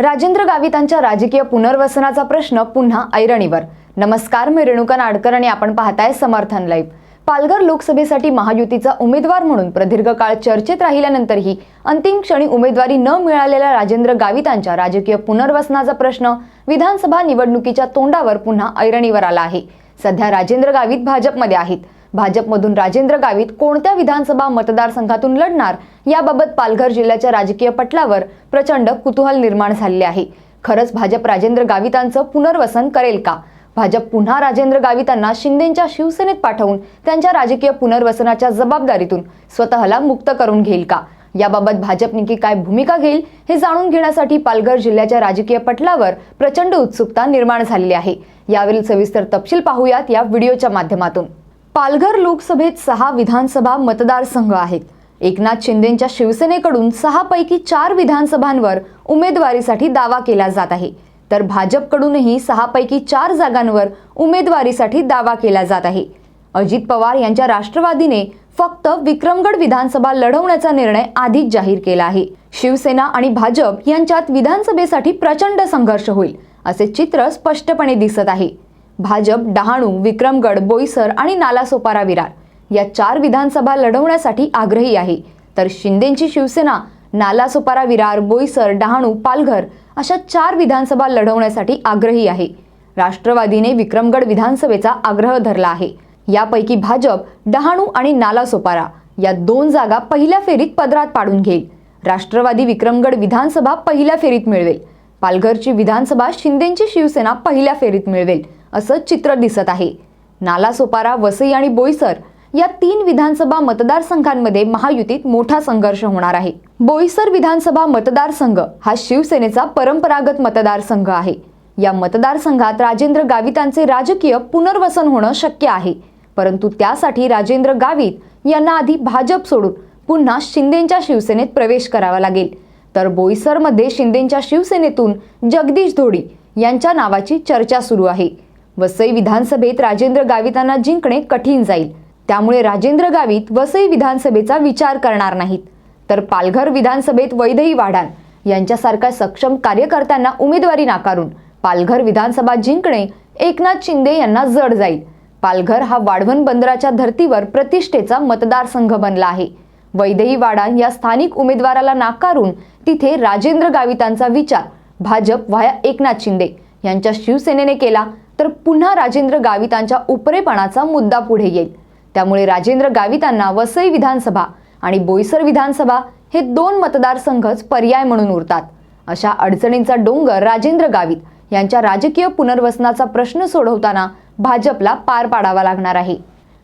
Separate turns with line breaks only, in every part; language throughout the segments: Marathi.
राजेंद्र गावितांच्या राजकीय पुनर्वसनाचा प्रश्न पुन्हा ऐरणीवर. नमस्कार मी रेणुका नाडकर आणि आपण पाहताय समर्थन लाईव्ह. पालघर लोकसभेसाठी महायुतीचा उमेदवार म्हणून प्रदीर्घ काळ चर्चेत राहिल्यानंतरही अंतिम क्षणी उमेदवारी न मिळालेल्या राजेंद्र गावितांच्या राजकीय पुनर्वसनाचा प्रश्न विधानसभा निवडणुकीच्या तोंडावर पुन्हा ऐरणीवर आला आहे. सध्या राजेंद्र गावित भाजपमध्ये आहेत. भाजपमधून राजेंद्र गावित कोणत्या विधानसभा मतदारसंघातून लढणार? याबाबत पालघर जिल्ह्याच्या राजकीय पटलावर प्रचंड कुतूहल निर्माण झालेले आहे. खरंच भाजप राजेंद्र गावितांचं पुनर्वसन करेल का? भाजप पुन्हा राजेंद्र गावितांना शिंदेच्या शिवसेनेत पाठवून त्यांच्या राजकीय पुनर्वसनाच्या जबाबदारीतून स्वतःला मुक्त करून घेईल का? याबाबत भाजप नेमकी काय भूमिका घेईल हे जाणून घेण्यासाठी पालघर जिल्ह्याच्या राजकीय पटलावर प्रचंड उत्सुकता निर्माण झालेली आहे. यावरील सविस्तर तपशील पाहूयात या व्हिडिओच्या माध्यमातून. पालघर लोकसभेत सहा विधानसभा मतदारसंघ आहेत. एकनाथ शिंदेंच्या शिवसेनेकडून सहापैकी चार विधानसभांवर उमेदवारीसाठी दावा केला जात आहे. तर भाजपकडूनही सहापैकी चार जागांवर उमेदवारीसाठी दावा केला जात आहे. अजित पवार यांच्या राष्ट्रवादीने फक्त विक्रमगड विधानसभा लढवण्याचा निर्णय आधीच जाहीर केला आहे. शिवसेना आणि भाजप यांच्यात विधानसभेसाठी प्रचंड संघर्ष होईल असे चित्र स्पष्टपणे दिसत आहे. भाजप डहाणू विक्रमगड बोईसर आणि नालासोपारा विरार या चार विधानसभा लढवण्यासाठी आग्रही आहे. तर शिंदेची शिवसेना नालासोपारा विरार बोईसर डहाणू पालघर अशा चार विधानसभा लढवण्यासाठी आग्रही आहे. राष्ट्रवादीने विक्रमगड विधानसभेचा आग्रह धरला आहे. यापैकी भाजप डहाणू आणि नालासोपारा या दोन जागा पहिल्या फेरीत पदरात पाडून घेईल. राष्ट्रवादी विक्रमगड विधानसभा पहिल्या फेरीत मिळवेल. पालघरची विधानसभा शिंदेची शिवसेना पहिल्या फेरीत मिळवेल. असं चित्र दिसत आहे. नालासोपारा वसई आणि बोईसर या तीन विधानसभा मतदारसंघांमध्ये महायुतीत मोठा संघर्ष होणार आहे. बोईसर विधानसभा मतदारसंघ हा शिवसेनेचा परंपरागत मतदारसंघ आहे. या मतदारसंघात राजेंद्र गावितांचे राजकीय पुनर्वसन होणं शक्य आहे. परंतु त्यासाठी राजेंद्र गावित यांना आधी भाजप सोडून पुन्हा शिंदेच्या शिवसेनेत प्रवेश करावा लागेल. तर बोईसरमध्ये शिंदेच्या शिवसेनेतून जगदीश धोडी यांच्या नावाची चर्चा सुरू आहे. वसई विधानसभेत राजेंद्र गावितांना जिंकणे कठीण जाईल. त्यामुळे राजेंद्र गावित वसई विधानसभेचा विचार करणार नाहीत. तर पालघर विधानसभेत वैदही वाढाण यांच्यासारख्या सक्षम कार्यकर्त्यांना उमेदवारी नाकारून पालघर विधानसभा जिंकणे एकनाथ शिंदे यांना जड जाईल. पालघर हा वाढवण बंदराच्या धर्तीवर प्रतिष्ठेचा मतदारसंघ बनला आहे. वैदेही वाडा या स्थानिक उमेदवाराला नाकारून तिथे राजेंद्र गावितांचा विचार भाजप व्हाया एकनाथ शिंदे यांच्या शिवसेनेने केला. तर पुन्हा राजेंद्र गावितांच्या उपरेपणाचा मुद्दा पुढे येईल. त्यामुळे राजेंद्र गावितांना वसई विधानसभा आणि बोईसर विधानसभा हे दोन मतदारसंघच पर्याय म्हणून उरतात. अशा अडचणींचा डोंगर राजेंद्र गावित यांच्या राजकीय पुनर्वसनाचा प्रश्न सोडवताना भाजपला पार पाडावा लागणार आहे.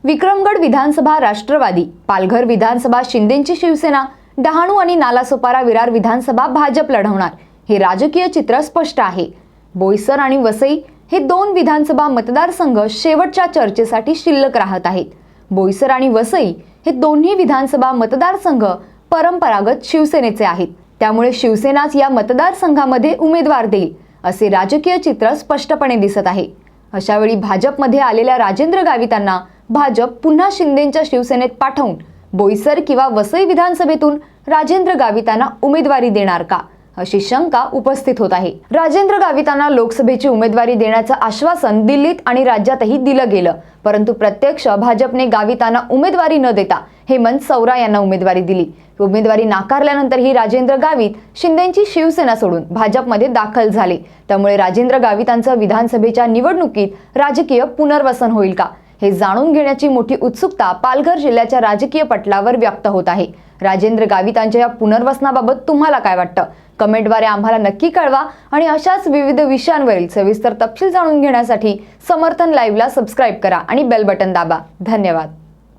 विक्रमगड विधानसभा राष्ट्रवादी पालघर विधानसभा शिंदेची शिवसेना डहाणू आणि नालासोपारा विरार विधानसभा भाजप लढवणार हे राजकीय चित्र स्पष्ट आहे. बोईसर आणि वसई हे दोन विधानसभा मतदारसंघ शेवटच्या चर्चेसाठी शिल्लक राहत आहेत. बोईसर आणि वसई हे दोन्ही विधानसभा मतदारसंघ परंपरागत शिवसेनेचे आहेत. त्यामुळे शिवसेनाच या मतदारसंघामध्ये उमेदवार देईल असे राजकीय चित्र स्पष्टपणे दिसत आहे. अशावेळी भाजपमध्ये आलेल्या राजेंद्र गावितांना भाजप पुन्हा शिंदेच्या शिवसेनेत पाठवून बोईसर किंवा वसई विधानसभेतून राजेंद्र गावितांना उमेदवारी देणार का? अशी शंका उपस्थित होत आहे. राजेंद्र गावितांना लोकसभेची उमेदवारी देण्याचं आश्वासन दिल्लीत आणि राज्यातही दिलं गेलं. परंतु प्रत्यक्ष भाजपने गावितांना उमेदवारी न देता हेमंत सौरा यांना उमेदवारी दिली. उमेदवारी नाकारल्यानंतरही राजेंद्र गावित शिंदेची शिवसेना सोडून भाजपमध्ये दाखल झाले. त्यामुळे राजेंद्र गावितांचं विधानसभेच्या निवडणुकीत राजकीय पुनर्वसन होईल का? हे जाणून घेण्याची मोठी उत्सुकता पालघर जिल्ह्याच्या राजकीय पटलावर व्यक्त होत आहे. राजेंद्र गावितांच्या या पुनर्वसनाबाबत तुम्हाला काय वाटतं? कमेंटद्वारे आम्हाला नक्की कळवा आणि अशाच विविध विषयांवरील सविस्तर तपशील जाणून घेण्यासाठी समर्थन लाईव्हला सबस्क्राईब करा आणि बेल बटन दाबा. धन्यवाद.